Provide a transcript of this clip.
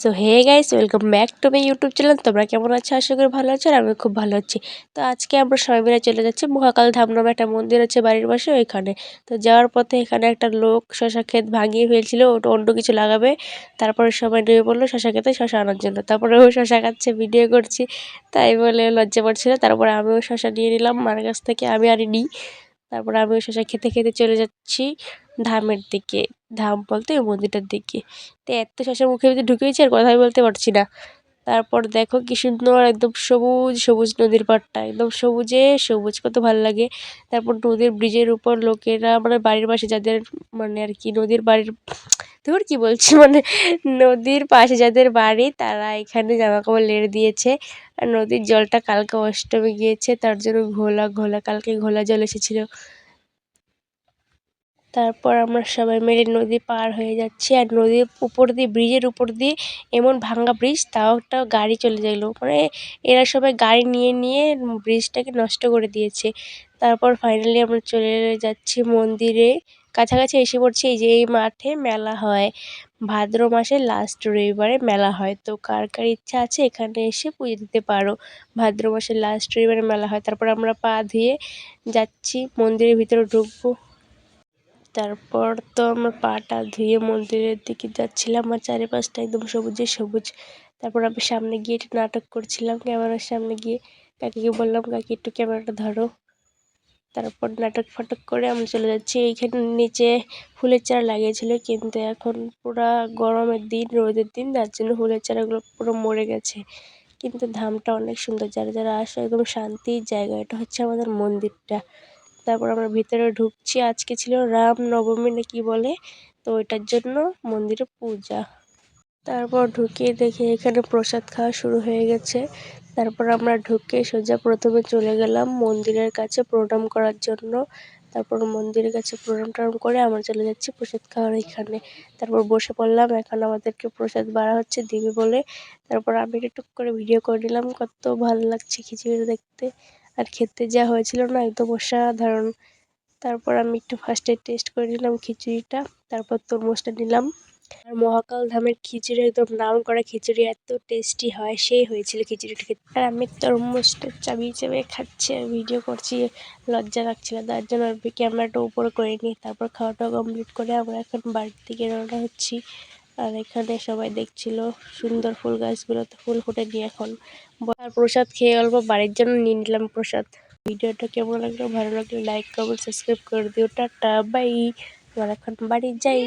So hey guys welcome back to my YouTube channel তোমরা কেমন আছো? আশা করি ভালো আছো আর আমি খুব ভালো আছি। তো আজকে আমরা সবাই মিলে চলে যাচ্ছি মহাকাল ধাম নামে একটা মন্দির আছে বাড়ির পাশে ওইখানে। তো যাওয়ার পথে এখানে একটা লোক শশা ক্ষেত ভাঙিয়ে ফেলছিল, ওটা অন্য কিছু লাগাবে। তারপরে সবাই নেমে পড়ল শশা খেতে শশা আনার জন্য। তারপরে ও শশা খাচ্ছে, ভিডিও করছি। তাই বলে লজ্জা পড়ছিল তারপরে আমিও শশা নিয়ে নিলাম, মার কাছ থেকে আমি আর নিই তারপরে ওই শসা খেতে খেতে চলে যাচ্ছি ধামের দিকে, ধাম বলতে ওই মন্দিরটার দিকে। তো এত শশা মুখের ভিতরে ঢুকেছি আর কথাই বলতে পারছি না। তারপর দেখো কি সুন্দর একদম সবুজ সবুজ নদীর পাড়টা, একদম সবুজে, সবুজ কত ভালো লাগে। তারপর নদীর ব্রিজের উপর লোকেরা মানে বাড়ির পাশে যাদের মানে আর কি নদীর বাড়ির ধর কি বলছি? মানে নদীর পাশে যাদের বাড়ি, তারা এখানে জামা কাপড় লেড়ে দিয়েছে। আর নদীর জলটা কালকে অষ্টমী গিয়েছে, তার জন্য ঘোলা ঘোলা, কালকে ঘোলা জল এসেছিল। তারপর আমরা সবাই মিলে নদী পার হয়ে যাচ্ছি। আর নদীর উপর দিয়ে, ব্রিজের উপর দিয়ে এমন ভাঙ্গা ব্রিজ, তাও একটা গাড়ি চলে গেলো। মানে এরা সবাই গাড়ি নিয়ে নিয়ে ব্রিজটাকে নষ্ট করে দিয়েছে। তারপর ফাইনালি আমরা চলে যাচ্ছি মন্দিরে। কাছাকাছি এসে পড়ছি এই যে এই মাঠে মেলা হয়। ভাদ্র মাসের লাস্ট রবিবারে মেলা হয়। তো কার কার ইচ্ছা আছে এখানে এসে পুজো দিতে পারো। ভাদ্র মাসের লাস্ট রবিবারে মেলা হয়। তারপর আমরা পা ধুয়ে যাচ্ছি, মন্দিরের ভিতরে ঢুকবো। তারপর তো আমরা পাটা ধুয়ে মন্দিরের দিকে যাচ্ছিলাম। আর চারিপাশটা একদম সবুজে সবুজ। তারপর আমি সামনে গিয়ে একটু নাটক করছিলাম ক্যামেরার সামনে গিয়ে। কাকিকে বললাম, কাকি, একটু ক্যামেরাটা ধরো। তারপর নাটক ফাটক করে আমরা চলে যাচ্ছি। এইখানে নিচে ফুলের চারা লাগিয়েছিল, কিন্তু এখন পুরা গরমের দিন, রোদের দিন যার জন্য ফুলের চারাগুলো পুরো মরে গেছে। কিন্তু ধামটা অনেক সুন্দর, যারা যারা আসে একদম শান্তির জায়গা। এটা হচ্ছে আমাদের মন্দিরটা। তারপর আমরা ভিতরে ঢুকছি, আজকে ছিল রাম নবমী না কি বলে? তো ওইটার জন্য মন্দিরে পূজা। তারপর ঢুকিয়ে দেখে এখানে প্রসাদ খাওয়া শুরু হয়ে গেছে। তারপর আমরা ঢুকে সোজা প্রথমে চলে গেলাম মন্দিরের কাছে প্রণাম করার জন্য। তারপর মন্দিরের কাছে প্রণাম টনাম করে আমরা চলে যাচ্ছি প্রসাদ খাওয়ার এখানে। তারপর বসে পড়লাম, এখন আমাদেরকে প্রসাদ বাড়া হচ্ছে দিবে বলে। তারপর আমি টুক করে ভিডিও করে নিলাম, কত ভালো লাগছে খিচুড়ি দেখতে। আর খেতে যা হয়েছিল না একদম অসাধারণ। তারপর আমি একটু ফার্স্টে টেস্ট করে নিলাম খিচুড়িটা, তারপর তরমুজটা নিলাম। আর মহাকাল ধামের খিচুড়ি, একদম নাম করা খিচুড়ি এত টেস্টি হয়, সেই হয়েছিল খিচুড়িটা খেতে আর আমি তরমুজটা চাবিয়ে চাবিয়ে খাচ্ছি আর ভিডিও করছি, লজ্জা লাগছিল তার জন্য আর ক্যামেরাটা উপরে করে নিই, তারপর খাওয়াটা কমপ্লিট করে আমরা এখন বাড়ির দিকে রওনা হচ্ছি। আর এখানে সবাই দেখছিল সুন্দর ফুল গাছগুলোতে ফুল ফুটেনি এখন আর প্রসাদ খেয়ে অল্প বাড়ির জন্য নিয়ে নিলাম প্রসাদ। ভিডিওটা কেমন লাগল? ভালো লাগলে লাইক কমেন্ট সাবস্ক্রাইব করে দিও। টাটা বাই এবার এখন বাড়ি যাই।